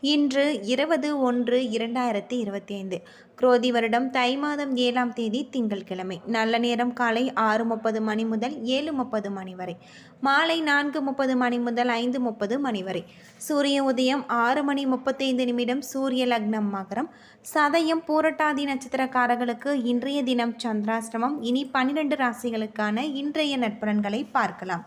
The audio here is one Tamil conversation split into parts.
இன்று இருபது ஒன்று இரண்டாயிரத்தி இருபத்தி ஐந்து. குரோதி வருடம் தை மாதம் ஏழாம் தேதி திங்கட்கிழமை நல்ல நேரம் காலை ஆறு முப்பது மணி முதல் ஏழு முப்பது மணி வரை. மாலை நான்கு முப்பது மணி முதல் ஐந்து முப்பது மணி வரை. சூரிய உதயம் ஆறு மணி முப்பத்தைந்து நிமிடம் சூரிய லக்னம் மகரம். சதயம் பூரட்டாதி நட்சத்திரக்காரர்களுக்கு இன்றைய தினம் சந்திராசிரமம் இனி பன்னிரண்டு ராசிகளுக்கான இன்றைய நட்பலன்களை பார்க்கலாம்.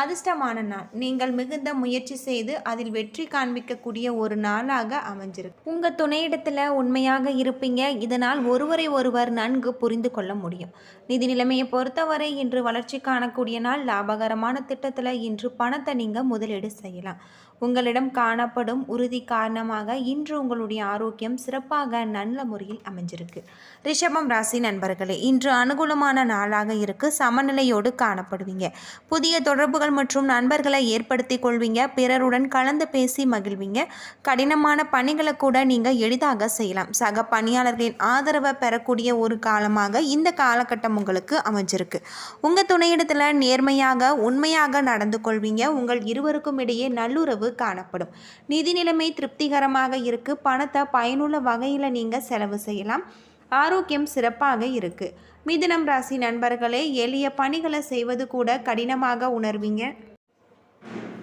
அதிர்ஷ்டமான நாள் நீங்கள் மிகுந்த முயற்சி செய்து அதில் வெற்றி காண்பிக்கக்கூடிய ஒரு நாளாக அமைஞ்சிருக்கு. உங்கள் துணையிடத்தில் உண்மையாக இருப்பீங்க. இதனால் ஒருவரை ஒருவர் நன்கு புரிந்து கொள்ள முடியும். நிதி நிலைமையை பொறுத்தவரை இன்று வளர்ச்சி காணக்கூடிய நாள். லாபகரமான திட்டத்தில் இன்று பணத்தை நீங்கள் முதலீடு செய்யலாம். உங்களிடம் காணப்படும் உறுதி காரணமாக இன்று உங்களுடைய ஆரோக்கியம் சிறப்பாக நல்ல முறையில் அமைஞ்சிருக்கு. ரிஷபம் ராசி நண்பர்களே இன்று அனுகூலமான நாளாக இருக்கு. சமநிலையோடு காணப்படுவீங்க. புதிய தொடர்புகள் மற்றும் நண்பர்களை ஏற்படுத்தி கொள்வீங்க. பிறருடன் கலந்து பேசி மகிழ்வீங்க. கடினமான பணிகளை கூட நீங்கள் எளிதாக செய்யலாம். சக பணியாளர்களின் ஆதரவை பெறக்கூடிய ஒரு காலமாக இந்த காலகட்டம் உங்களுக்கு அமைஞ்சிருக்கு. உங்கள் துணையிடத்தில் நேர்மையாக உண்மையாக நடந்து கொள்வீங்க. உங்கள் இருவருக்கும் இடையே நல்லுறவு காணப்படும். நிதி நிலைமை திருப்திகரமாக இருக்கு. பணத்தை பயனுள்ள வகையில் நீங்கள் செலவு செய்யலாம். ஆரோக்கியம் சிறப்பாக இருக்கு. மிதுனம் ராசி நண்பர்களே எளிய பணிகளை செய்வது கூட கடினமாக உணர்வீங்க.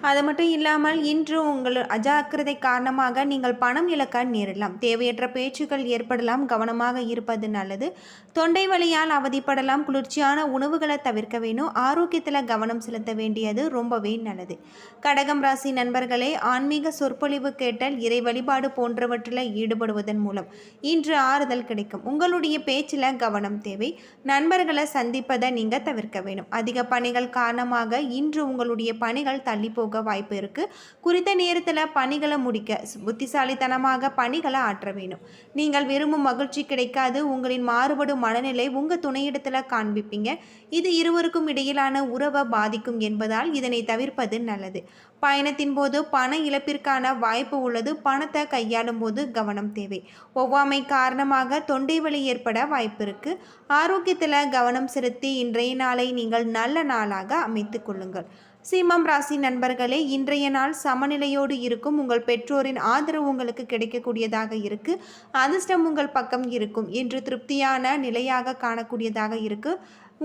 அது மட்டும் இல்லாமல் இன்று உங்கள் அஜாக்கிரதை காரணமாக நீங்கள் பணம் இழக்க நேரிடலாம். தேவையற்ற பேச்சுக்கள் ஏற்படலாம். கவனமாக இருப்பது நல்லது. தொண்டை வலியால் அவதிப்படலாம். குளிர்ச்சியான உணவுகளை தவிர்க்க வேணும் ஆரோக்கியத்தில் கவனம் செலுத்த வேண்டியது ரொம்பவே நல்லது. கடகம் ராசி நண்பர்களே ஆன்மீக சொற்பொழிவு கேட்டல் இறை வழிபாடு போன்றவற்றில் ஈடுபடுவதன் மூலம் இன்று ஆறுதல் கிடைக்கும். உங்களுடைய பேச்சில் கவனம் தேவை. நண்பர்களை சந்திப்பதை நீங்கள் தவிர்க்க வேணும் அதிக பணிகள் காரணமாக இன்று உங்களுடைய பணிகள் தள்ளி போக வாய்ப்பு இருக்குது குறித்த நேரத்தில் பணிகளை முடிக்க புத்திசாலித்தனமாக பணிகளை ஆற்ற வேணும் நீங்கள் விரும்பும் மகிழ்ச்சி கிடைக்காது. உங்களின் மாறுபடும் மனநிலை உங்கள் துணையிடத்தில் காண்பிப்பீங்க. இது இருவருக்கும் இடையிலான உறவை பாதிக்கும் என்பதால் இதனை தவிர்ப்பது நல்லது. பயணத்தின் போது பண இழப்பிற்கான வாய்ப்பு உள்ளது. பணத்தை கையாளும் போது கவனம் தேவை. ஒவ்வாமை காரணமாக தொண்டை வலி ஏற்பட வாய்ப்பு இருக்கு. ஆரோக்கியத்தில் கவனம் செலுத்தி இன்றைய நாளை நீங்கள் நல்ல நாளாக அமைத்துக் கொள்ளுங்கள். சிம்மம் ராசி நண்பர்களே இன்றைய நாள் சமநிலையோடு இருக்கும். உங்கள் பெற்றோரின் ஆதரவு உங்களுக்கு கிடைக்கக்கூடியதாக இருக்கு. அதிர்ஷ்டம் உங்கள் பக்கம் இருக்கும். என்று திருப்தியான நிலையாக காணக்கூடியதாக இருக்கு.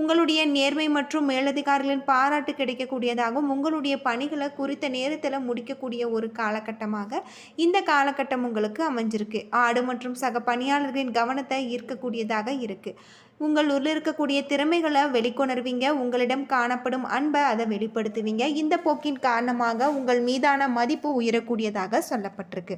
உங்களுடைய நேர்மை மற்றும் மேலதிகாரிகளின் பாராட்டு கிடைக்கக்கூடியதாகவும் உங்களுடைய பணிகளை குறித்த நேரத்தில் முடிக்கக்கூடிய ஒரு காலகட்டமாக இந்த காலகட்டம் உங்களுக்கு அமைஞ்சிருக்கு. ஆடு மற்றும் சக பணியாளர்களின் கவனத்தை ஈர்க்கக்கூடியதாக இருக்குது உங்கள் ஊரில் இருக்கக்கூடிய திறமைகளை வெளிக்கொணர்வீங்க. உங்களிடம் காணப்படும் அன்பை அதை வெளிப்படுத்துவீங்க. இந்த போக்கின் காரணமாக உங்கள் மீதான மதிப்பு உயரக்கூடியதாக சொல்லப்பட்டிருக்கு.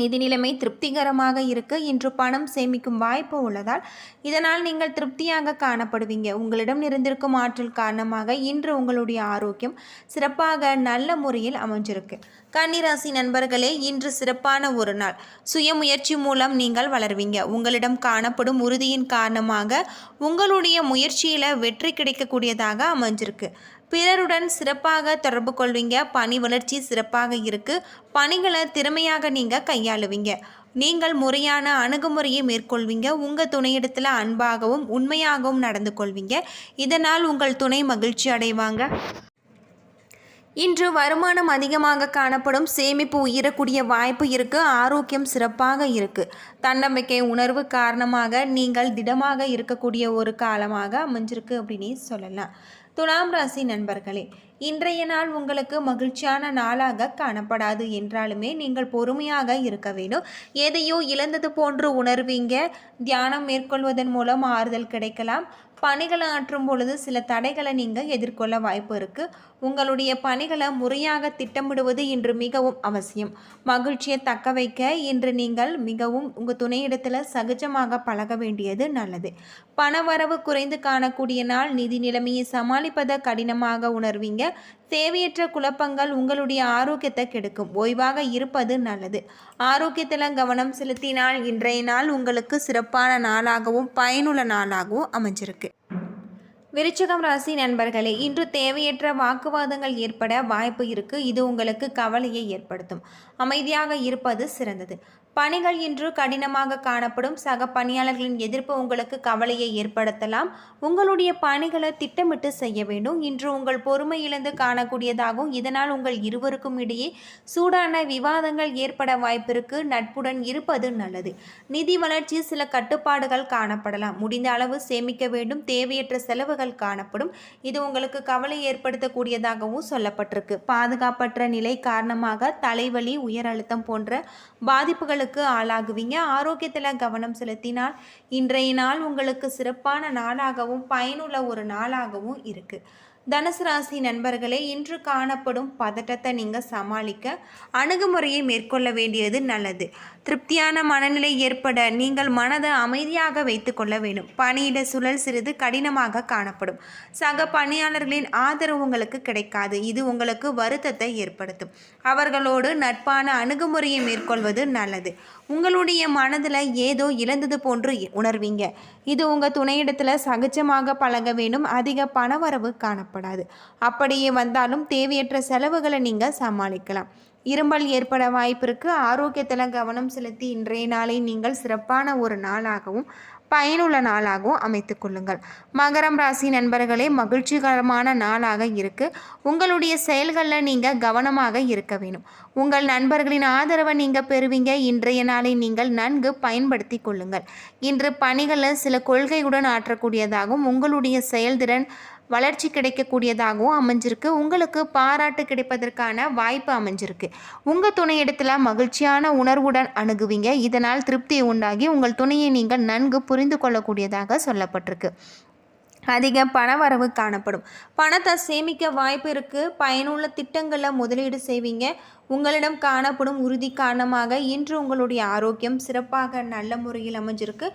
நிதி நிலைமை திருப்திகரமாக இருக்கு இன்று பணம் சேமிக்கும் வாய்ப்பு உள்ளதால் இதனால் நீங்கள் திருப்தியாக காணப்படுவீங்க. உங்களிடம் நிறைந்திருக்கும் ஆற்றல் காரணமாக இன்று உங்களுடைய ஆரோக்கியம் சிறப்பாக நல்ல முறையில் அமைஞ்சிருக்கு. கன்னிராசி நண்பர்களே இன்று சிறப்பான ஒரு நாள். சுயமுயற்சி மூலம் நீங்கள் வளர்வீங்க. உங்களிடம் காணப்படும் உறுதியின் காரணமாக உங்களுடைய முயற்சியில் வெற்றி கிடைக்கக்கூடியதாக அமைஞ்சிருக்கு. பிறருடன் சிறப்பாக தொடர்பு கொள்வீங்க. பணி வளர்ச்சி சிறப்பாக இருக்குது பணிகளை திறமையாக நீங்கள் கையாளுவீங்க. நீங்கள் முறையான அணுகுமுறையை மேற்கொள்வீங்க. உங்கள் துணையிடத்தில் அன்பாகவும் உண்மையாகவும் நடந்து கொள்வீங்க. இதனால் உங்கள் துணை மகிழ்ச்சி அடைவாங்க. இன்று வருமானம் அதிகமாக காணப்படும் சேமிப்பு உயரக்கூடிய வாய்ப்பு இருக்கு ஆரோக்கியம் சிறப்பாக இருக்கு. தன்னம்பிக்கை உணர்வு காரணமாக நீங்கள் திடமாக இருக்கக்கூடிய ஒரு காலமாக அமைஞ்சிருக்கு அப்படின்னு சொல்லலாம். துலாம் ராசி நண்பர்களே இன்றைய நாள் உங்களுக்கு மகிழ்ச்சியான நாளாக காணப்படாது என்றாலுமே நீங்கள் பொறுமையாக இருக்க வேண்டும். எதையோ இழந்தது போன்று உணர்வீங்க. தியானம் மேற்கொள்வதன் மூலம் ஆறுதல் கிடைக்கலாம். பணிகளை ஆற்றும் பொழுது சில தடைகளை நீங்கள் எதிர்கொள்ள வாய்ப்பு இருக்குது உங்களுடைய பணிகளை முறையாக திட்டமிடுவது இன்று மிகவும் அவசியம். மகிழ்ச்சியை தக்க வைக்க இன்று நீங்கள் மிகவும் உங்கள் துணையிடத்தில் சகஜமாக பழக வேண்டியது நல்லது. பணவரவு குறைந்து காணக்கூடிய நாள் நிதி நிலைமையை சமாளிப்பதை கடினமாக உணர்வீங்க. தேவையற்ற குழப்பங்கள் உங்களுடைய ஆரோக்கியத்தை கெடுக்கும். ஓய்வாக இருப்பது நல்லது. ஆரோக்கியத்தில் கவனம் செலுத்தினால் இன்றைய நாள் உங்களுக்கு சிறப்பான நாளாகவும் பயனுள்ள நாளாகவும் அமைஞ்சிருக்கு. விருச்சகம் ராசி நண்பர்களே இன்று தேவையற்ற வாக்குவாதங்கள் ஏற்பட வாய்ப்பு இருக்கு. இது உங்களுக்கு கவலையை ஏற்படுத்தும். அமைதியாக இருப்பது சிறந்தது. பணிகள் இன்று கடினமாக காணப்படும். சக பணியாளர்களின் எதிர்ப்பு உங்களுக்கு கவலையை ஏற்படுத்தலாம். உங்களுடைய பணிகளை திட்டமிட்டு செய்ய வேண்டும். இன்று உங்கள் பொறுமை இழந்து காணக்கூடியதாகவும் இதனால் உங்கள் இருவருக்கும் இடையே சூடான விவாதங்கள் ஏற்பட வாய்ப்பிற்கு நட்புடன் இருப்பது நல்லது. நிதி வளர்ச்சி சில கட்டுப்பாடுகள் காணப்படலாம். முடிந்த அளவு சேமிக்க வேண்டும். தேவையற்ற செலவுகள் காணப்படும். இது உங்களுக்கு கவலை ஏற்படுத்தக்கூடியதாகவும் சொல்லப்பட்டிருக்கு. பாதுகாப்பற்ற நிலை காரணமாக தலைவலி உயர் அழுத்தம் போன்ற பாதிப்புகளுக்கு ஆளாகுவீங்க. ஆரோக்கியத்தில் கவனம் செலுத்தினால் இன்றைய நாள் உங்களுக்கு சிறப்பான நாளாகவும் பயனுள்ள ஒரு நாளாகவும் இருக்குது தனுசு ராசி நண்பர்களே இன்று காணப்படும் பதட்டத்தை நீங்கள் சமாளிக்க அணுகுமுறையை மேற்கொள்ள வேண்டியது நல்லது. திருப்தியான மனநிலை ஏற்பட நீங்கள் மனதை அமைதியாக வைத்துக்கொள்ள வேண்டும். பணியிட சுழல் சிறிது கடினமாக காணப்படும். சக பணியாளர்களின் ஆதரவு உங்களுக்கு கிடைக்காது. இது உங்களுக்கு வருத்தத்தை ஏற்படுத்தும். அவர்களோடு நட்பான அணுகுமுறையை மேற்கொள்வது நல்லது. உங்களுடைய மனதில் ஏதோ இழந்தது போன்று உணர்வீங்க. இது உங்கள் துணையிடத்தில் சகஜமாக பழக வேண்டும். அதிக பணவரவு காணப்படாது. அப்படியே வந்தாலும் தேவையற்ற செலவுகளை நீங்கள் சமாளிக்கலாம். இருமல் ஏற்பட வாய்ப்பிருக்கு ஆரோக்கியத்தில் கவனம் செலுத்தி இன்றைய நாளை நீங்கள் சிறப்பான ஒரு நாளாகவும் பயனுள்ள நாளாகவும் அமைத்து கொள்ளுங்கள். மகரம் ராசி நண்பர்களே மகிழ்ச்சிகரமான நாளாக இருக்கு. உங்களுடைய செயல்களில் நீங்கள் கவனமாக இருக்க வேணும் உங்கள் நண்பர்களின் ஆதரவை நீங்கள் பெறுவீங்க. இன்றைய நாளை நீங்கள் நன்கு பயன்படுத்தி கொள்ளுங்கள். இன்று பணிகளில் சில கொள்கையுடன் ஆற்றக்கூடியதாகவும் உங்களுடைய செயல்திறன் வளர்ச்சி கிடைக்கக்கூடியதாகவும் அமைஞ்சிருக்கு. உங்களுக்கு பாராட்டு கிடைப்பதற்கான வாய்ப்பு அமைஞ்சிருக்கு. உங்கள் துணையிடத்தில் மகிழ்ச்சியான உணர்வுடன் அணுகுவீங்க. இதனால் திருப்தி உண்டாகி உங்கள் துணையை நீங்கள் நன்கு புரிந்து கொள்ளக்கூடியதாக சொல்லப்பட்டிருக்கு. அதிக பணவரவு காணப்படும். பணத்தை சேமிக்க வாய்ப்பு இருக்குது பயனுள்ள திட்டங்களில் முதலீடு செய்வீங்க. உங்களிடம் காணப்படும் உறுதி காரணமாக இன்று உங்களுடைய ஆரோக்கியம் சிறப்பாக நல்ல முறையில் அமைஞ்சிருக்கு.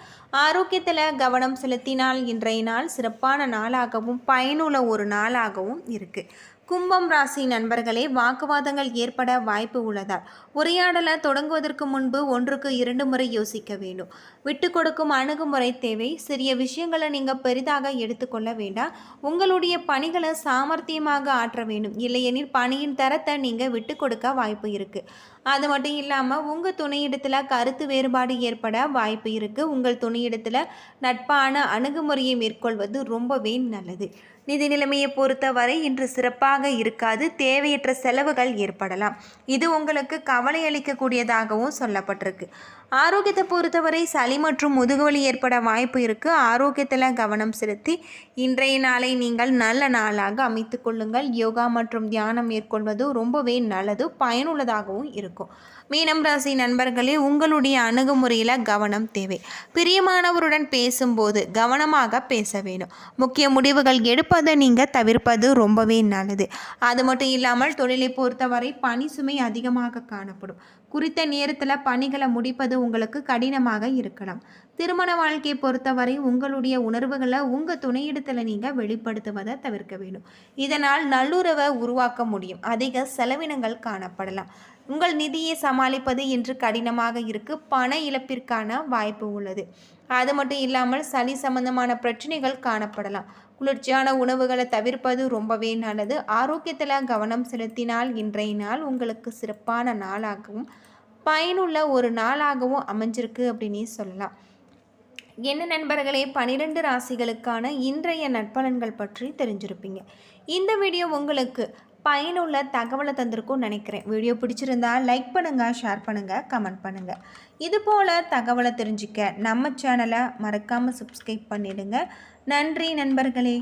ஆரோக்கியத்தில் கவனம் செலுத்தினால் இன்றைய நாள் சிறப்பான நாளாகவும் பயனுள்ள ஒரு நாளாகவும் இருக்குது கும்பம் ராசி நண்பர்களே வாக்குவாதங்கள் ஏற்பட வாய்ப்பு உள்ளதால் உரையாடலை தொடங்குவதற்கு முன்பு ஒன்றுக்கு இரண்டு முறை யோசிக்க வேண்டும். விட்டு கொடுக்கும் அணுகுமுறை தேவை. சிறிய விஷயங்களை நீங்கள் பெரிதாக எடுத்துக்கொள்ள வேண்டாம். உங்களுடைய பணிகளை சாமர்த்தியமாக ஆற்ற வேண்டும். இல்லையெனில் பணியின் தரத்தை நீங்கள் விட்டு கொடுக்க வாய்ப்பு இருக்குது அது மட்டும் இல்லாமல் உங்கள் துணையிடத்தில் கருத்து வேறுபாடு ஏற்பட வாய்ப்பு இருக்குது உங்கள் துணையிடத்தில் நட்பான அணுகுமுறையை மேற்கொள்வது ரொம்பவே நல்லது. நிதி நிலைமையை பொறுத்தவரை இன்று சிறப்பாக இருக்காது. தேவையற்ற செலவுகள் ஏற்படலாம். இது உங்களுக்கு கவலை அளிக்கக்கூடியதாகவும் சொல்லப்பட்டிருக்கு. ஆரோக்கியத்தை பொறுத்தவரை சளி மற்றும் முதுகுவலி ஏற்பட வாய்ப்பு இருக்குது ஆரோக்கியத்தில் கவனம் செலுத்தி இன்றைய நாளை நீங்கள் நல்ல நாளாக அமைத்து கொள்ளுங்கள். யோகா மற்றும் தியானம் மேற்கொள்வது ரொம்பவே நல்லது பயனுள்ளதாகவும் இருக்கும். மீனம் ராசி நண்பர்களே உங்களுடைய அணுகுமுறையில் கவனம் தேவை. பிரியமானவருடன் பேசும்போது கவனமாக பேச வேண்டும். முக்கிய முடிவுகள் எடுப்பதை நீங்கள் தவிர்ப்பது ரொம்பவே நல்லது. அது மட்டும் இல்லாமல் தொழிலை பொறுத்தவரை பணி சுமை அதிகமாக காணப்படும். குறித்த நேரத்தில் பணிகளை முடிப்பது உங்களுக்கு கடினமாக இருக்கலாம். திருமண வாழ்க்கையை பொறுத்தவரை உங்களுடைய உணர்வுகளை உங்கள் துணையிடத்தில் நீங்கள் வெளிப்படுத்துவதை தவிர்க்க வேண்டும். இதனால் நல்லுறவை உருவாக்க முடியும். அதிக செலவினங்கள் காணப்படலாம். உங்கள் நிதியை சமாளிப்பது இன்று கடினமாக இருக்கு. பண இழப்பிற்கான வாய்ப்பு உள்ளது. அது மட்டும் இல்லாமல் சளி சம்பந்தமான பிரச்சனைகள் காணப்படலாம். குளிர்ச்சியான உணவுகளை தவிர்ப்பது ரொம்பவே நல்லது. ஆரோக்கியத்தில் கவனம் செலுத்தினால் இன்றைய நாள் உங்களுக்கு சிறப்பான நாளாகவும் பயனுள்ள ஒரு நாளாகவும் அமைஞ்சிருக்கு அப்படின்னு சொல்லலாம். என்ன நண்பர்களே? பனிரெண்டு ராசிகளுக்கான இன்றைய நட்பலன்கள் பற்றி தெரிஞ்சிருப்பீங்க. இந்த வீடியோ உங்களுக்கு பயனுள்ள தகவலை தந்திருக்கும் நினைக்கிறேன். வீடியோ பிடிச்சிருந்தா லைக் பண்ணுங்கள் ஷேர் பண்ணுங்கள் கமெண்ட் பண்ணுங்கள் இது போல் தகவலை தெரிஞ்சுக்க நம்ம சேனலை மறக்காமல் சப்ஸ்கிரைப் பண்ணிடுங்க. நன்றி நண்பர்களே.